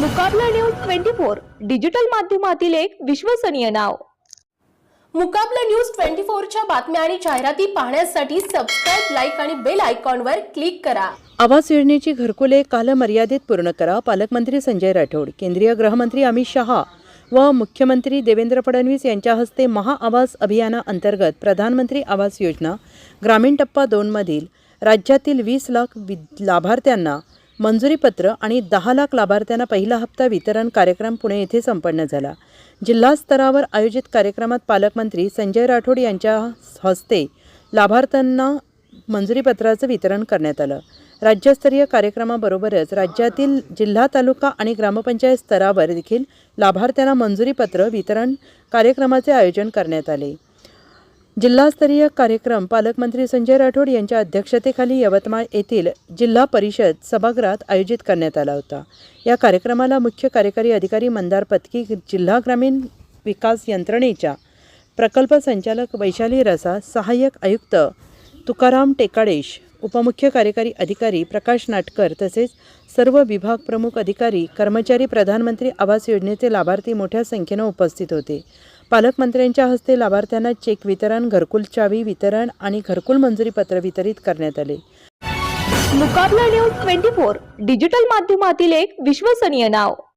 मुकाबला news twenty four digital माध्यमातील एक विश्वसनीय नाव. मुकाबला न्यूज ट्वेंटी फोरच्या बातम्या आणि जाहिराती पाहण्यासाठी सबस्क्राईब लाईक आणि बेल आयकॉनवर क्लिक करा. आवास योजनेची घरकुले कालमर्यादेत पूर्ण करा. पालकमंत्री संजय राठोड केंद्रीय गृहमंत्री अमित शहा व मुख्यमंत्री देवेंद्र फडणवीस यांच्या हस्ते महाआवास अभियानाअंतर्गत प्रधानमंत्री आवास योजना ग्रामीण टप्पा दोनमधील राज्यातील वीस लाख लाभार्थ्यांना मंजुरीपत्र आणि दहा लाख लाभार्थ्यांना पहिला हप्ता वितरण कार्यक्रम पुणे येथे संपन्न झाला. जिल्हा स्तरावर आयोजित कार्यक्रमात पालकमंत्री संजय राठोड यांच्या हस्ते लाभार्थ्यांना मंजुरीपत्राचं वितरण करण्यात आलं. राज्यस्तरीय कार्यक्रमाबरोबरच राज्यातील जिल्हा तालुका आणि ग्रामपंचायत स्तरावर देखील लाभार्थ्यांना मंजुरीपत्र वितरण कार्यक्रमाचे आयोजन करण्यात आले. जिल्हास्तरीय कार्यक्रम पालकमंत्री संजय राठोड यांच्या अध्यक्षतेखाली यवतमाळ येथील जिल्हा परिषद सभागृहात आयोजित करण्यात आला होता. या कार्यक्रमाला मुख्य कार्यकारी अधिकारी मंदार पत्की जिल्हा ग्रामीण विकास यंत्रणेच्या प्रकल्प संचालक वैशाली रसा सहाय्यक आयुक्त तुकाराम टेकाडेश उपमुख्य कार्यकारी अधिकारी प्रकाश नाटकर तसेच सर्व विभाग प्रमुख अधिकारी कर्मचारी प्रधानमंत्री आवास योजनेचे लाभार्थी मोठ्या संख्येनं उपस्थित होते. पालकमंत्र्यांच्या हस्ते लाभार्थ्यांना चेक वितरण घरकुल चावी वितरण आणि घरकुल मंजुरी पत्र वितरित करण्यात आले. मुकाबला न्यूज ट्वेंटी फोर डिजिटल माध्यमातील एक विश्वसनीय नाव.